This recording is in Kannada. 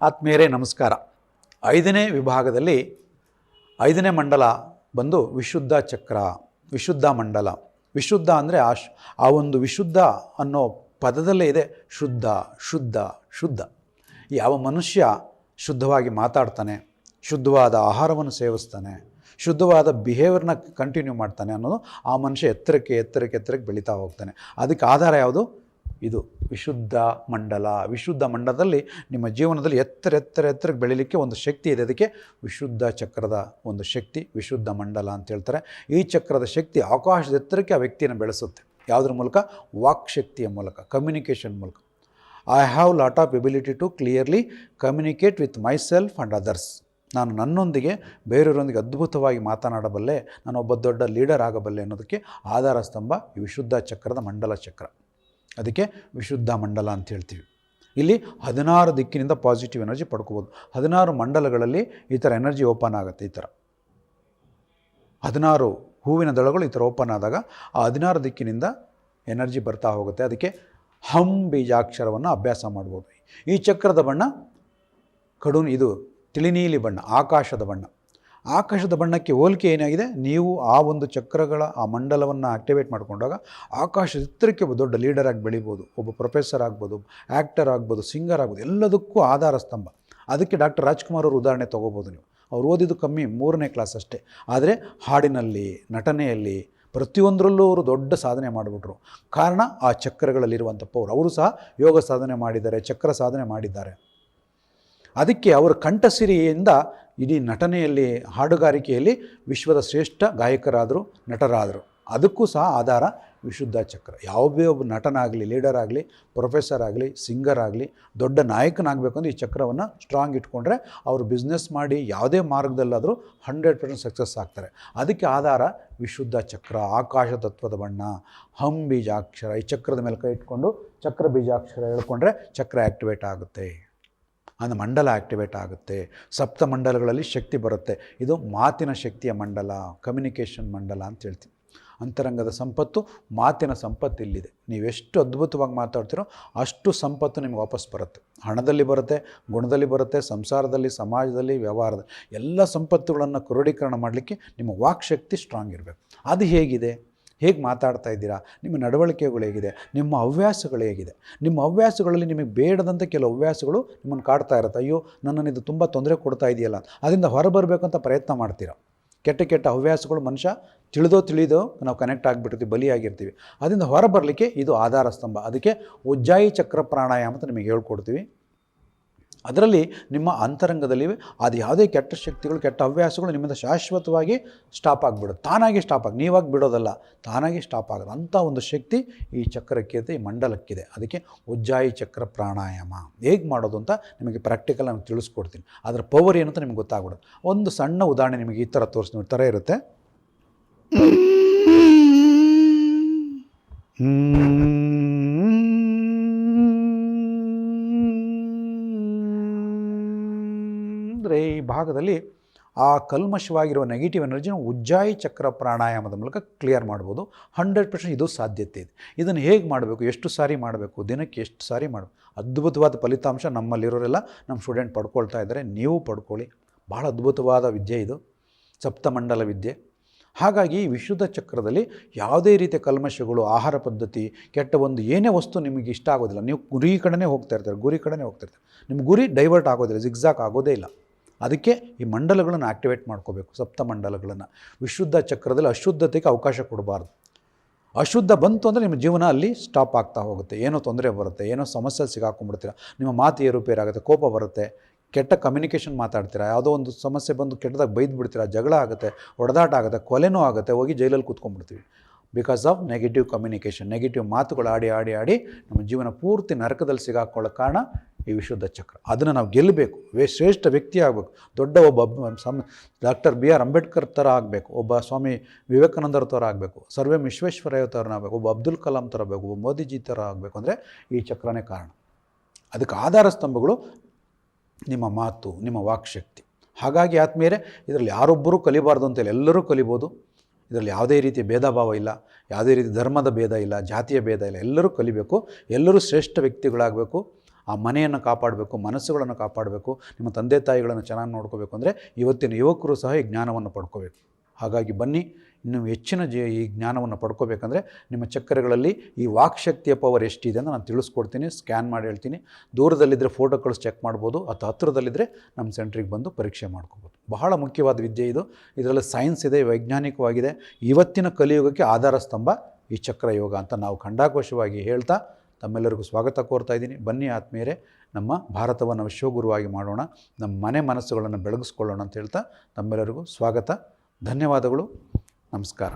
ಆತ್ಮೀಯರೇ, ನಮಸ್ಕಾರ. ಐದನೇ ವಿಭಾಗದಲ್ಲಿ ಐದನೇ ಮಂಡಲ ಬಂದು ವಿಶುದ್ಧ ಚಕ್ರ, ವಿಶುದ್ಧ ಮಂಡಲ. ವಿಶುದ್ಧ ಅಂದರೆ ಆ ಆ ಒಂದು ವಿಶುದ್ಧ ಅನ್ನೋ ಪದದಲ್ಲೇ ಇದೆ ಶುದ್ಧ ಶುದ್ಧ ಶುದ್ಧ. ಯಾವ ಮನುಷ್ಯ ಶುದ್ಧವಾಗಿ ಮಾತಾಡ್ತಾನೆ, ಶುದ್ಧವಾದ ಆಹಾರವನ್ನು ಸೇವಿಸ್ತಾನೆ, ಶುದ್ಧವಾದ ಬಿಹೇವಿಯರ್ನ ಕಂಟಿನ್ಯೂ ಮಾಡ್ತಾನೆ ಅನ್ನೋದು ಆ ಮನುಷ್ಯ ಎತ್ತರಕ್ಕೆ ಎತ್ತರಕ್ಕೆ ಎತ್ತರಕ್ಕೆ ಬೆಳೀತಾ ಹೋಗ್ತಾನೆ. ಅದಕ್ಕೆ ಆಧಾರ ಯಾವುದು? ಇದು ವಿಶುದ್ಧ ಮಂಡಲ. ವಿಶುದ್ಧ ಮಂಡಲದಲ್ಲಿ ನಿಮ್ಮ ಜೀವನದಲ್ಲಿ ಎತ್ತರ ಎತ್ತರ ಎತ್ತರಕ್ಕೆ ಬೆಳೀಲಿಕ್ಕೆ ಒಂದು ಶಕ್ತಿ ಇದೆ. ಅದಕ್ಕೆ ವಿಶುದ್ಧ ಚಕ್ರದ ಒಂದು ಶಕ್ತಿ, ವಿಶುದ್ಧ ಮಂಡಲ ಅಂತ ಹೇಳ್ತಾರೆ. ಈ ಚಕ್ರದ ಶಕ್ತಿ ಆಕಾಶದ ಎತ್ತರಕ್ಕೆ ಆ ವ್ಯಕ್ತಿಯನ್ನು ಬೆಳೆಸುತ್ತೆ. ಯಾವುದ್ರ ಮೂಲಕ? ವಾಕ್ ಶಕ್ತಿಯ ಮೂಲಕ ಕಮ್ಯುನಿಕೇಷನ್ ಮೂಲಕ. I have lot of ability to clearly communicate with myself and others ನಾನು ನನ್ನೊಂದಿಗೆ, ಬೇರೆಯವರೊಂದಿಗೆ ಅದ್ಭುತವಾಗಿ ಮಾತನಾಡಬಲ್ಲೆ ನಾನು ಒಬ್ಬ ದೊಡ್ಡ ಲೀಡರ್ ಆಗಬಲ್ಲೆ ಅನ್ನೋದಕ್ಕೆ ಆಧಾರ ಸ್ತಂಭ ಈ ವಿಶುದ್ಧ ಚಕ್ರದ ಮಂಡಲ ಚಕ್ರ. ಅದಕ್ಕೆ ವಿಶುದ್ಧ ಮಂಡಲ ಅಂತ ಹೇಳ್ತೀವಿ. ಇಲ್ಲಿ ಹದಿನಾರು ದಿಕ್ಕಿನಿಂದ ಪಾಸಿಟಿವ್ ಎನರ್ಜಿ ಪಡ್ಕೋಬೋದು. ಹದಿನಾರು ಮಂಡಲಗಳಲ್ಲಿ ಈ ಥರ ಎನರ್ಜಿ ಓಪನ್ ಆಗುತ್ತೆ ಈ ಥರ ಹದಿನಾರು ಹೂವಿನ ದಳಗಳು ಈ ಥರ ಓಪನ್ ಆದಾಗ ಆ ಹದಿನಾರು ದಿಕ್ಕಿನಿಂದ ಎನರ್ಜಿ ಬರ್ತಾ ಹೋಗುತ್ತೆ. ಅದಕ್ಕೆ ಹಂ ಬೀಜಾಕ್ಷರವನ್ನು ಅಭ್ಯಾಸ ಮಾಡ್ಬೋದು. ಈ ಚಕ್ರದ ಬಣ್ಣ ಕಡು, ಇದು ತಿಳಿನೀಲಿ ಬಣ್ಣ, ಆಕಾಶದ ಬಣ್ಣ. ಆಕಾಶದ ಬಣ್ಣಕ್ಕೆ ಹೋಲಿಕೆ ಏನಾಗಿದೆ? ನೀವು ಆ ಒಂದು ಚಕ್ರಗಳ ಆ ಮಂಡಲವನ್ನು ಆಕ್ಟಿವೇಟ್ ಮಾಡಿಕೊಂಡಾಗ ಆಕಾಶ ಚಿತ್ರಕ್ಕೆ ಒಬ್ಬ ದೊಡ್ಡ ಲೀಡರ್ ಆಗಿ ಬೆಳಿಬೋದು, ಒಬ್ಬ ಪ್ರೊಫೆಸರ್ ಆಗ್ಬೋದು ಆ್ಯಕ್ಟರ್ ಆಗ್ಬೋದು ಸಿಂಗರ್ ಆಗ್ಬೋದು, ಎಲ್ಲದಕ್ಕೂ ಆಧಾರ ಸ್ತಂಭ. ಅದಕ್ಕೆ ಡಾಕ್ಟರ್ ರಾಜ್ಕುಮಾರ್ ಅವರು ಉದಾಹರಣೆ ತೊಗೋಬೋದು ನೀವು. ಅವ್ರು ಓದಿದ್ದು ಕಮ್ಮಿ, ಮೂರನೇ ಕ್ಲಾಸ್ ಅಷ್ಟೇ. ಆದರೆ ಹಾಡಿನಲ್ಲಿ, ನಟನೆಯಲ್ಲಿ ಪ್ರತಿಯೊಂದರಲ್ಲೂ ಅವರು ದೊಡ್ಡ ಸಾಧನೆ ಮಾಡಿಬಿಟ್ರು. ಕಾರಣ ಆ ಚಕ್ರಗಳಲ್ಲಿರುವಂಥ ಪೌರ್ ಅವರು ಸಹ ಯೋಗ ಸಾಧನೆ ಮಾಡಿದ್ದಾರೆ, ಚಕ್ರ ಸಾಧನೆ ಮಾಡಿದ್ದಾರೆ. ಅದಕ್ಕೆ ಅವರ ಕಂಠಸಿರಿಯಿಂದ ಇಡೀ ನಟನೆಯಲ್ಲಿ, ಹಾಡುಗಾರಿಕೆಯಲ್ಲಿ ವಿಶ್ವದ ಶ್ರೇಷ್ಠ ಗಾಯಕರಾದರು, ನಟರಾದರು. ಅದಕ್ಕೂ ಸಹ ಆಧಾರ ವಿಶುದ್ಧ ಚಕ್ರ. ಯಾವುದೇ ಒಬ್ಬ ನಟನಾಗಲಿ ಲೀಡರ್ ಆಗಲಿ ಪ್ರೊಫೆಸರ್ ಆಗಲಿ ಸಿಂಗರ್ ಆಗಲಿ, ದೊಡ್ಡ ನಾಯಕನಾಗಬೇಕು ಅಂದರೆ ಈ ಚಕ್ರವನ್ನು ಸ್ಟ್ರಾಂಗ್ ಇಟ್ಕೊಂಡ್ರೆ ಅವರು ಬಿಸ್ನೆಸ್ ಮಾಡಿ ಯಾವುದೇ ಮಾರ್ಗದಲ್ಲಾದರೂ ಹಂಡ್ರೆಡ್ ಪರ್ಸೆಂಟ್ ಸಕ್ಸಸ್ ಆಗ್ತಾರೆ. ಅದಕ್ಕೆ ಆಧಾರ ವಿಶುದ್ಧ ಚಕ್ರ. ಆಕಾಶ ತತ್ವದ ಬಣ್ಣ, ಹಂ ಬೀಜಾಕ್ಷರ. ಈ ಚಕ್ರದ ಮೇಲೆ ಕೈ ಇಟ್ಕೊಂಡು ಚಕ್ರ ಬೀಜಾಕ್ಷರ ಹೇಳ್ಕೊಂಡ್ರೆ ಚಕ್ರ ಆ್ಯಕ್ಟಿವೇಟ್ ಆಗುತ್ತೆ. ಅಂದರೆ ಮಂಡಲ ಆ್ಯಕ್ಟಿವೇಟ್ ಆಗುತ್ತೆ. ಸಪ್ತ ಮಂಡಲಗಳಲ್ಲಿ ಶಕ್ತಿ ಬರುತ್ತೆ. ಇದು ಮಾತಿನ ಶಕ್ತಿಯ ಮಂಡಲ ಕಮ್ಯುನಿಕೇಷನ್ ಮಂಡಲ ಅಂತ ಹೇಳ್ತೀವಿ. ಅಂತರಂಗದ ಸಂಪತ್ತು, ಮಾತಿನ ಸಂಪತ್ತು ಇಲ್ಲಿದೆ. ನೀವೆಷ್ಟು ಅದ್ಭುತವಾಗಿ ಮಾತಾಡ್ತೀರೋ ಅಷ್ಟು ಸಂಪತ್ತು ನಿಮ್ಗೆ ವಾಪಸ್ ಬರುತ್ತೆ. ಹಣದಲ್ಲಿ ಬರುತ್ತೆ, ಗುಣದಲ್ಲಿ ಬರುತ್ತೆ, ಸಂಸಾರದಲ್ಲಿ, ಸಮಾಜದಲ್ಲಿ, ವ್ಯವಹಾರದಲ್ಲಿ. ಎಲ್ಲ ಸಂಪತ್ತುಗಳನ್ನು ಕ್ರೋಢೀಕರಣ ಮಾಡಲಿಕ್ಕೆ ನಿಮ್ಮ ವಾಕ್ಶಕ್ತಿ ಸ್ಟ್ರಾಂಗ್ ಇರಬೇಕು. ಅದು ಹೇಗಿದೆ? ಹೇಗೆ ಮಾತಾಡ್ತಾ ಇದ್ದೀರಾ? ನಿಮ್ಮ ನಡವಳಿಕೆಗಳು ಹೇಗಿದೆ? ನಿಮ್ಮ ಹವ್ಯಾಸಗಳು ಹೇಗಿದೆ? ನಿಮ್ಮ ಹವ್ಯಾಸಗಳಲ್ಲಿ ನಿಮಗೆ ಬೇಡದಂಥ ಕೆಲವು ಹವ್ಯಾಸಗಳು ನಿಮ್ಮನ್ನು ಕಾಡ್ತಾ ಇರುತ್ತೆ. ಅಯ್ಯೋ, ನನ್ನನ್ನು ಇದು ತುಂಬ ತೊಂದರೆ ಕೊಡ್ತಾ ಇದೆಯಲ್ಲ, ಅದರಿಂದ ಹೊರಬರಬೇಕು ಅಂತ ಪ್ರಯತ್ನ ಮಾಡ್ತೀರಾ? ಕೆಟ್ಟ ಕೆಟ್ಟ ಹವ್ಯಾಸಗಳು ಮನುಷ್ಯ ತಿಳಿದೋ ತಿಳಿದೋ ನಾವು ಕನೆಕ್ಟ್ ಆಗಿಬಿಡ್ತೀವಿ ಬಲಿಯಾಗಿರ್ತೀವಿ. ಅದರಿಂದ ಹೊರಬರಲಿಕ್ಕೆ ಇದು ಆಧಾರ ಸ್ತಂಭ. ಅದಕ್ಕೆ ಉಜ್ಜಾಯಿ ಚಕ್ರ ಪ್ರಾಣಾಯಾಮ ಅಂತ ನಿಮಗೆ ಹೇಳ್ಕೊಡ್ತೀವಿ. ಅದರಲ್ಲಿ ನಿಮ್ಮ ಅಂತರಂಗದಲ್ಲಿ ಅದು ಯಾವುದೇ ಕೆಟ್ಟ ಶಕ್ತಿಗಳು, ಕೆಟ್ಟ ಹವ್ಯಾಸಗಳು ನಿಮ್ಮಿಂದ ಶಾಶ್ವತವಾಗಿ ಸ್ಟಾಪ್ ಆಗಿಬಿಡುತ್ತೆ. ತಾನಾಗಿ ಸ್ಟಾಪ್ ಆಗಿ, ನೀವಾಗಿ ಬಿಡೋದಲ್ಲ, ತಾನಾಗಿ ಸ್ಟಾಪ್ ಆಗೋದು ಅಂಥ ಒಂದು ಶಕ್ತಿ ಈ ಚಕ್ರಕ್ಕಿದೆ ಈ ಮಂಡಲಕ್ಕಿದೆ. ಅದಕ್ಕೆ ಉಜ್ಜಾಯಿ ಚಕ್ರ ಪ್ರಾಣಾಯಾಮ. ಹೇಗೆ ಮಾಡೋದು ಅಂತ ನಿಮಗೆ ಪ್ರಾಕ್ಟಿಕಲ್ ನಾನು ತಿಳಿಸ್ಕೊಡ್ತೀನಿ. ಅದರ ಪವರ್ ಏನು ಅಂತ ನಿಮಗೆ ಗೊತ್ತಾಗ್ಬಿಡೋದು ಒಂದು ಸಣ್ಣ ಉದಾಹರಣೆ ನಿಮಗೆ ಈ ಥರ ತೋರಿಸ್ ಥರ ಇರುತ್ತೆ. ಅಂದರೆ ಈ ಭಾಗದಲ್ಲಿ ಆ ಕಲ್ಮಶವಾಗಿರುವ ನೆಗೆಟಿವ್ ಎನರ್ಜಿನ ಉಜ್ಜಾಯಿ ಚಕ್ರ ಪ್ರಾಣಾಯಾಮದ ಮೂಲಕ ಕ್ಲಿಯರ್ ಮಾಡ್ಬೋದು. ಹಂಡ್ರೆಡ್ ಪರ್ಸೆಂಟ್ ಇದು ಸಾಧ್ಯತೆ ಇದೆ. ಇದನ್ನು ಹೇಗೆ ಮಾಡಬೇಕು? ಎಷ್ಟು ಸಾರಿ ಮಾಡಬೇಕು? ದಿನಕ್ಕೆ ಎಷ್ಟು ಸಾರಿ ಮಾಡಬೇಕು? ಅದ್ಭುತವಾದ ಫಲಿತಾಂಶ ನಮ್ಮಲ್ಲಿರೋರೆಲ್ಲ ನಮ್ಮ ಸ್ಟೂಡೆಂಟ್ ಪಡ್ಕೊಳ್ತಾ ಇದ್ದಾರೆ. ನೀವು ಪಡ್ಕೊಳ್ಳಿ. ಭಾಳ ಅದ್ಭುತವಾದ ವಿದ್ಯೆ ಇದು. ಸಪ್ತಮಂಡಲ ವಿದ್ಯೆ. ಹಾಗಾಗಿ ವಿಶುದ್ಧ ಚಕ್ರದಲ್ಲಿ ಯಾವುದೇ ರೀತಿಯ ಕಲ್ಮಶಗಳು, ಆಹಾರ ಪದ್ಧತಿ, ಕೆಟ್ಟ ಒಂದು ಏನೇ ವಸ್ತು ನಿಮಗೆ ಇಷ್ಟ ಆಗೋದಿಲ್ಲ. ನೀವು ಗುರಿ ಕಡೆನೇ ಹೋಗ್ತಾ ಇರ್ತಾರೆ, ಗುರಿ ಕಡೆನೇ ಹೋಗ್ತಾ ಇರ್ತಾರೆ. ನಿಮ್ಮ ಗುರಿ ಡೈವರ್ಟ್ ಆಗೋದಿಲ್ಲ ಜಿಗ್ಜಾಕ್ ಆಗೋದೇ ಇಲ್ಲ. ಅದಕ್ಕೆ ಈ ಮಂಡಲಗಳನ್ನು ಆಕ್ಟಿವೇಟ್ ಮಾಡ್ಕೋಬೇಕು, ಸಪ್ತ ಮಂಡಲಗಳನ್ನು. ವಿಶುದ್ಧ ಚಕ್ರದಲ್ಲಿ ಅಶುದ್ಧತೆಗೆ ಅವಕಾಶ ಕೊಡಬಾರ್ದು. ಅಶುದ್ಧ ಬಂತು ಅಂದರೆ ನಿಮ್ಮ ಜೀವನ ಅಲ್ಲಿ ಸ್ಟಾಪ್ ಆಗ್ತಾ ಹೋಗುತ್ತೆ. ಏನೋ ತೊಂದರೆ ಬರುತ್ತೆ, ಏನೋ ಸಮಸ್ಯೆ ಸಿಗಾಕೊಂಡ್ಬಿಡ್ತೀರ. ನಿಮ್ಮ ಮಾತು ಏರುಪೇರಾಗುತ್ತೆ, ಕೋಪ ಬರುತ್ತೆ. ಕೆಟ್ಟ ಕಮ್ಯುನಿಕೇಷನ್ ಮಾತಾಡ್ತೀರಾ, ಯಾವುದೋ ಒಂದು ಸಮಸ್ಯೆ ಬಂದು ಕೆಟ್ಟದಾಗ ಬೈದು ಬಿಡ್ತೀರಾ ಜಗಳ ಆಗುತ್ತೆ ಹೊಡೆದಾಟ ಆಗುತ್ತೆ, ಕೊಲೆನೂ ಆಗುತ್ತೆ, ಹೋಗಿ ಜೈಲಲ್ಲಿ ಕೂತ್ಕೊಂಡ್ಬಿಡ್ತೀವಿ. Because of negative communication negative ಮಾತುಗಳು ಆಡಿ ಆಡಿ ಆಡಿ, ನಮ್ಮ ಜೀವನ ಪೂರ್ತಿ ನರಕದಲ್ಲಿ ಸಿಗಾಕೊಳ್ಳೋ ಕಾರಣ ಈ ವಿಶುದ್ಧ ಚಕ್ರ. ಅದನ್ನು ನಾವು ಗೆಲ್ಲಬೇಕು. ವೇ ಶ್ರೇಷ್ಠ ವ್ಯಕ್ತಿ ಆಗಬೇಕು. ದೊಡ್ಡ ಒಬ್ಬ ಡಾಕ್ಟರ್ ಬಿ ಆರ್ ಅಂಬೇಡ್ಕರ್ ಥರ ಆಗಬೇಕು. ಒಬ್ಬ ಸ್ವಾಮಿ ವಿವೇಕಾನಂದರ ಥರ ಆಗಬೇಕು. ಸರ್ವೆ ವಿಶ್ವೇಶ್ವರಯ್ಯ ಥರ ಆಗಬೇಕು. ಒಬ್ಬ ಅಬ್ದುಲ್ ಕಲಾಂ ಥರ ಆಗಬೇಕು. ಒಬ್ಬ ಮೋದಿಜಿ ಥರ ಆಗಬೇಕು. ಅಂದರೆ ಈ ಚಕ್ರನೇ ಕಾರಣ. ಅದಕ್ಕೆ ಆಧಾರ ಸ್ತಂಭಗಳು ನಿಮ್ಮ ಮಾತು, ನಿಮ್ಮ ವಾಕ್ಶಕ್ತಿ. ಹಾಗಾಗಿ ಆತ್ಮೀಯರೇ, ಇದರಲ್ಲಿ ಯಾರೊಬ್ಬರೂ ಕಲಿಬಾರ್ದು ಅಂತೇಳಿ ಎಲ್ಲರೂ ಕಲಿಬೋದು. ಇದರಲ್ಲಿ ಯಾವುದೇ ರೀತಿಯ ಭೇದ ಭಾವ ಇಲ್ಲ. ಯಾವುದೇ ರೀತಿ ಧರ್ಮದ ಭೇದ ಇಲ್ಲ. ಜಾತಿಯ ಭೇದ ಇಲ್ಲ. ಎಲ್ಲರೂ ಕಲಿಬೇಕು. ಎಲ್ಲರೂ ಶ್ರೇಷ್ಠ ವ್ಯಕ್ತಿಗಳಾಗಬೇಕು. ಆ ಮನೆಯನ್ನು ಕಾಪಾಡಬೇಕು, ಮನಸ್ಸುಗಳನ್ನು ಕಾಪಾಡಬೇಕು, ನಿಮ್ಮ ತಂದೆ ತಾಯಿಗಳನ್ನು ಚೆನ್ನಾಗಿ ನೋಡ್ಕೋಬೇಕು ಅಂದರೆ ಇವತ್ತಿನ ಯುವಕರು ಸಹ ಈ ಜ್ಞಾನವನ್ನು ಪಡ್ಕೋಬೇಕು. ಹಾಗಾಗಿ ಬನ್ನಿ, ಇನ್ನೂ ಹೆಚ್ಚಿನ ಜ ಈ ಜ್ಞಾನವನ್ನು ಪಡ್ಕೋಬೇಕಂದ್ರೆ ನಿಮ್ಮ ಚಕ್ರಗಳಲ್ಲಿ ಈ ವಾಕ್ಶಕ್ತಿಯ ಪವರ್ ಎಷ್ಟಿದೆ ಅಂತ ನಾನು ತಿಳಿಸ್ಕೊಡ್ತೀನಿ ಸ್ಕ್ಯಾನ್ ಮಾಡಿ ಹೇಳ್ತೀನಿ. ದೂರದಲ್ಲಿದ್ದರೆ ಫೋಟೋ ಕಳಿಸಿ ಚೆಕ್ ಮಾಡ್ಬೋದು, ಅಥವಾ ಹತ್ತಿರದಲ್ಲಿದ್ದರೆ ನಮ್ಮ ಸೆಂಟ್ರಿಗೆ ಬಂದು ಪರೀಕ್ಷೆ ಮಾಡ್ಕೋಬೋದು. ಬಹಳ ಮುಖ್ಯವಾದ ವಿದ್ಯೆ ಇದು. ಇದರಲ್ಲಿ ಸೈನ್ಸ್ ಇದೆ, ವೈಜ್ಞಾನಿಕವಾಗಿದೆ. ಇವತ್ತಿನ ಕಲಿಯುಗಕ್ಕೆ ಆಧಾರ ಸ್ತಂಭ ಈ ಚಕ್ರ ಯೋಗ ಅಂತ ನಾವು ಖಂಡಾಕೋಶವಾಗಿ ಹೇಳ್ತಾ ತಮ್ಮೆಲ್ಲರಿಗೂ ಸ್ವಾಗತ ಕೋರ್ತಾ ಇದ್ದೀನಿ. ಬನ್ನಿ ಆತ್ಮೀಯರೇ, ನಮ್ಮ ಭಾರತವನ್ನು ವಿಶ್ವಗುರುವಾಗಿ ಮಾಡೋಣ, ನಮ್ಮ ಮನೆ ಮನಸ್ಸುಗಳನ್ನು ಬೆಳಗಿಸ್ಕೊಳ್ಳೋಣ ಅಂತ ಹೇಳ್ತಾ ತಮ್ಮೆಲ್ಲರಿಗೂ ಸ್ವಾಗತ, ಧನ್ಯವಾದಗಳು, ನಮಸ್ಕಾರ.